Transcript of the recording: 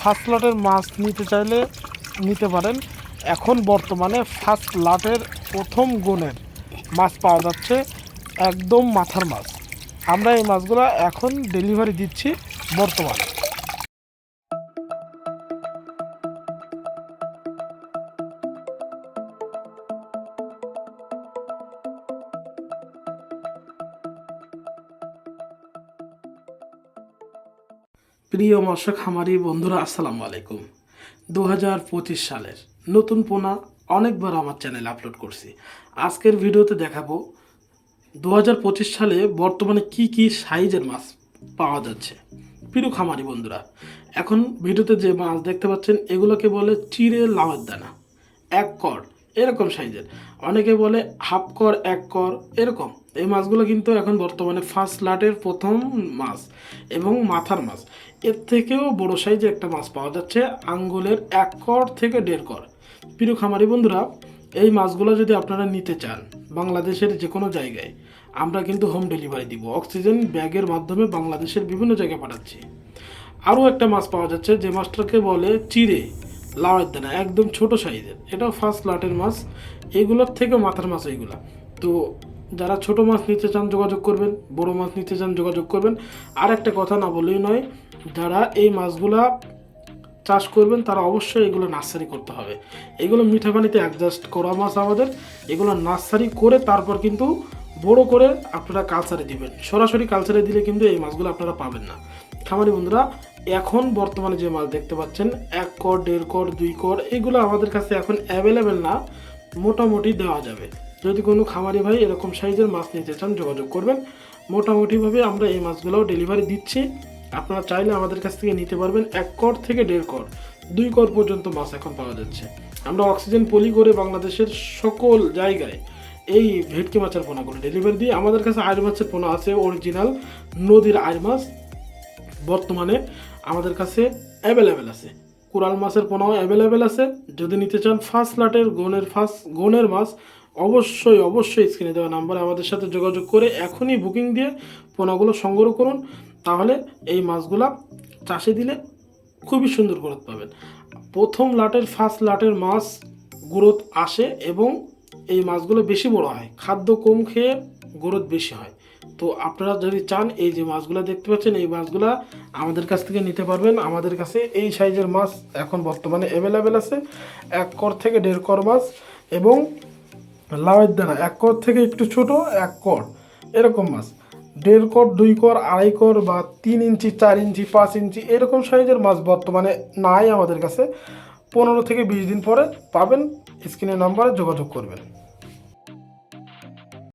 First লটের মাছ নিতে চাইলে নিতে পারেন। এখন বর্তমানে ফার্স্ট লটের প্রথম গুণের মাছ পাওয়া যাচ্ছে একদম মাথার মাছ আমরা এই মাছগুলো এখন ডেলিভারি দিচ্ছি বর্তমানে। প্রিয় মৎস্য খামারি বন্ধুরা, আসসালামু আলাইকুম। দু হাজার পঁচিশ সালের নতুন পোনা অনেকবার আমার চ্যানেলে আপলোড করছি। আজকের ভিডিওতে দেখাবো দু হাজার পঁচিশ সালে বর্তমানে কি কি সাইজের মাছ পাওয়া যাচ্ছে। প্রিয় খামারি বন্ধুরা, এখন ভিডিওতে যে মাছ দেখতে পাচ্ছেন, এগুলোকে বলে চিড়ে লাউয়ের দানা। এক কর, এরকম সাইজের। অনেকে বলে হাফ কর, এক কর, এরকম। এই মাছগুলো কিন্তু এখন বর্তমানে ফার্স্ট লাটের প্রথম মাছ এবং মাথার মাছ। এর থেকেও বড় সাইজে একটা মাছ পাওয়া যাচ্ছে আঙ্গুলের এক কর থেকে দেড় কর। প্রিয় খামারি বন্ধুরা, এই মাছগুলো যদি আপনারা নিতে চান বাংলাদেশের যে কোনো জায়গায়, আমরা কিন্তু হোম ডেলিভারি দিব। অক্সিজেন ব্যাগের মাধ্যমে বাংলাদেশের বিভিন্ন জায়গায় পাঠাচ্ছি। আরও একটা মাছ পাওয়া যাচ্ছে, যে মাছটাকে বলে চিড়ে লাউয়ের দানা, একদম ছোট সাইজের এটাও ফার্স্ট লাটের মাছ, এগুলোর থেকে মাথার মাছ এইগুলা। তো যারা ছোট মাছ নিতে চান যোগাযোগ করবেন, বড় মাছ নিতে চান যোগাযোগ করবেন। আর একটা কথা না বললেই নয়, যারা এই মাছগুলা চাষ করবেন, তারা অবশ্যই এগুলো নার্সারি করতে হবে। এগুলো মিঠা পানিতে অ্যাডজাস্ট করা মাছ আমাদের। এগুলো নার্সারি করে তারপর কিন্তু বড় করে আপনারা কালচারে দিবেন। সরাসরি কালচারে দিলে কিন্তু এই মাছগুলো আপনারা পাবেন না। খামারি বন্ধুরা, এখন বর্তমানে যে মাছ দেখতে পাচ্ছেন, এক কর, দেড় কর, দুই কর, এগুলো আমাদের কাছে এখন অ্যাভেলেবেল না, মোটামুটি দেওয়া যাবে। যদি কোনো খামারি ভাই এরকম সাইজের মাছ নিতে চান, যোগাযোগ করবেন। মোটামুটিভাবে আমরা এই মাছগুলোও ডেলিভারি দিচ্ছি। আপনারা চাইলে আমাদের কাছ থেকে নিতে পারবেন এক কর থেকে দেড় কর। দুই কর পর্যন্ত মাছ এখন পাওয়া যাচ্ছে। আমরা অক্সিজেন পলি করে বাংলাদেশের সকল জায়গায় এই ভেটকি মাছের পোনাগুলো ডেলিভারি দিই। আমাদের কাছে আইর মাছের পোনা আছে অরিজিনাল নদীর আইর মাছ। বর্তমানে আমাদের কাছে অ্যাভেলেবেল আছে। কোরাল মাছের পোনাও অ্যাভেলেবেল আছে। যদি নিতে চান ফার্স্ট লাটের গনের ফার্স্ট গনের মাছ অবশ্যই অবশ্যই স্ক্রিনে দেওয়া নাম্বারে আমাদের সাথে যোগাযোগ করে এখনই বুকিং দিয়ে পোনাগুলো সংগ্রহ করুন। তাহলে এই মাছগুলা চাষে দিলে খুবই সুন্দর গ্রোথ পাবেন। প্রথম লাটের ফার্স্ট লাটের মাছ গ্রোথ আসে এবং এই মাছগুলো বেশি বড় হয়। খাদ্য কম খেয়ে গ্রোথ বেশি হয়। তো আপনারা যদি চান, এই যে মাছগুলো দেখতে পাচ্ছেন, এই মাছগুলো আমাদের কাছ থেকে নিতে পারবেন। আমাদের কাছে এই সাইজের মাছ এখন বর্তমানে অ্যাভেলেবেল আছে। এক কর থেকে দেড় কর মাছ এবং লাউয়ের দানা, এক কর থেকে একটু ছোট, এক কর। এরকম মাছ। দেড় কর, দুই কর, আড়াই কর বা তিন ইঞ্চি, চার ইঞ্চি, পাঁচ ইঞ্চি, এরকম সাইজের মাছ বর্তমানে নাই আমাদের কাছে। পনেরো থেকে বিশ দিন পরে পাবেন। স্ক্রিনের নাম্বারে যোগাযোগ করবেন।